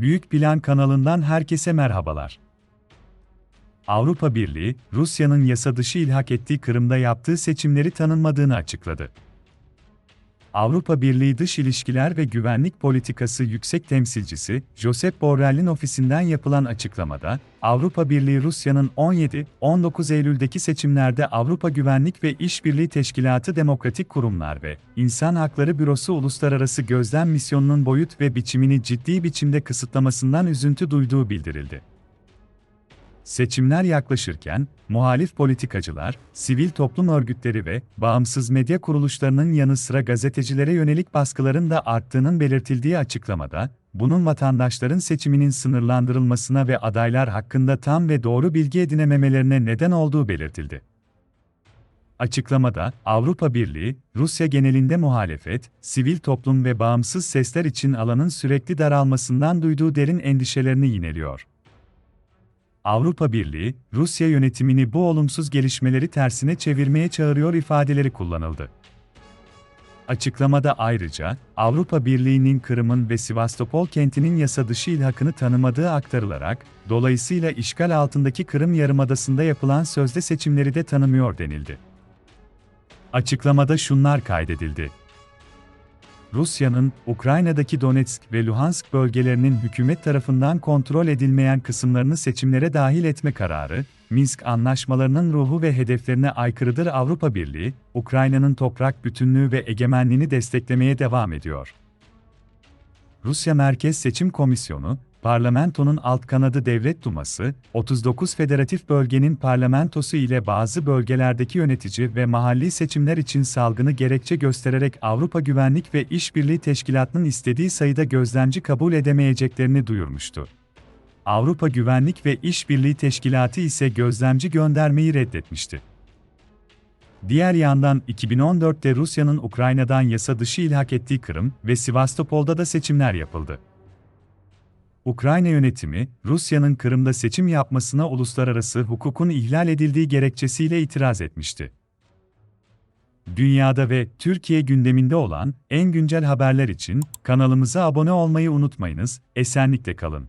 Büyük Plan kanalından herkese merhabalar. Avrupa Birliği, Rusya'nın yasa dışı ilhak ettiği Kırım'da yaptığı seçimleri tanınmadığını açıkladı. Avrupa Birliği Dış İlişkiler ve Güvenlik Politikası Yüksek Temsilcisi, Josep Borrell'in ofisinden yapılan açıklamada, Avrupa Birliği Rusya'nın 17-19 Eylül'deki seçimlerde Avrupa Güvenlik ve İşbirliği Teşkilatı Demokratik Kurumlar ve İnsan Hakları Bürosu Uluslararası Gözlem Misyonu'nun boyut ve biçimini ciddi biçimde kısıtlamasından üzüntü duyduğu bildirildi. Seçimler yaklaşırken, muhalif politikacılar, sivil toplum örgütleri ve bağımsız medya kuruluşlarının yanı sıra gazetecilere yönelik baskıların da arttığının belirtildiği açıklamada, bunun vatandaşların seçiminin sınırlandırılmasına ve adaylar hakkında tam ve doğru bilgi edinememelerine neden olduğu belirtildi. Açıklamada, Avrupa Birliği, Rusya genelinde muhalefet, sivil toplum ve bağımsız sesler için alanın sürekli daralmasından duyduğu derin endişelerini yineliyor. Avrupa Birliği, Rusya yönetimini bu olumsuz gelişmeleri tersine çevirmeye çağırıyor ifadeleri kullanıldı. Açıklamada ayrıca, Avrupa Birliği'nin Kırım'ın ve Sivastopol kentinin yasa dışı ilhakını tanımadığı aktarılarak, dolayısıyla işgal altındaki Kırım Yarımadası'nda yapılan sözde seçimleri de tanımıyor denildi. Açıklamada şunlar kaydedildi. Rusya'nın, Ukrayna'daki Donetsk ve Luhansk bölgelerinin hükümet tarafından kontrol edilmeyen kısımlarını seçimlere dahil etme kararı, Minsk anlaşmalarının ruhu ve hedeflerine aykırıdır Avrupa Birliği, Ukrayna'nın toprak bütünlüğü ve egemenliğini desteklemeye devam ediyor. Rusya Merkez Seçim Komisyonu, Parlamentonun alt kanadı Devlet Duması, 39 federatif bölgenin parlamentosu ile bazı bölgelerdeki yönetici ve mahalli seçimler için salgını gerekçe göstererek Avrupa Güvenlik ve İşbirliği Teşkilatı'nın istediği sayıda gözlemci kabul edemeyeceklerini duyurmuştu. Avrupa Güvenlik ve İşbirliği Teşkilatı ise gözlemci göndermeyi reddetmişti. Diğer yandan 2014'te Rusya'nın Ukrayna'dan yasa dışı ilhak ettiği Kırım ve Sivastopol'da da seçimler yapıldı. Ukrayna yönetimi, Rusya'nın Kırım'da seçim yapmasına uluslararası hukukun ihlal edildiği gerekçesiyle itiraz etmişti. Dünyada ve Türkiye gündeminde olan en güncel haberler için kanalımıza abone olmayı unutmayınız, esenlikle kalın.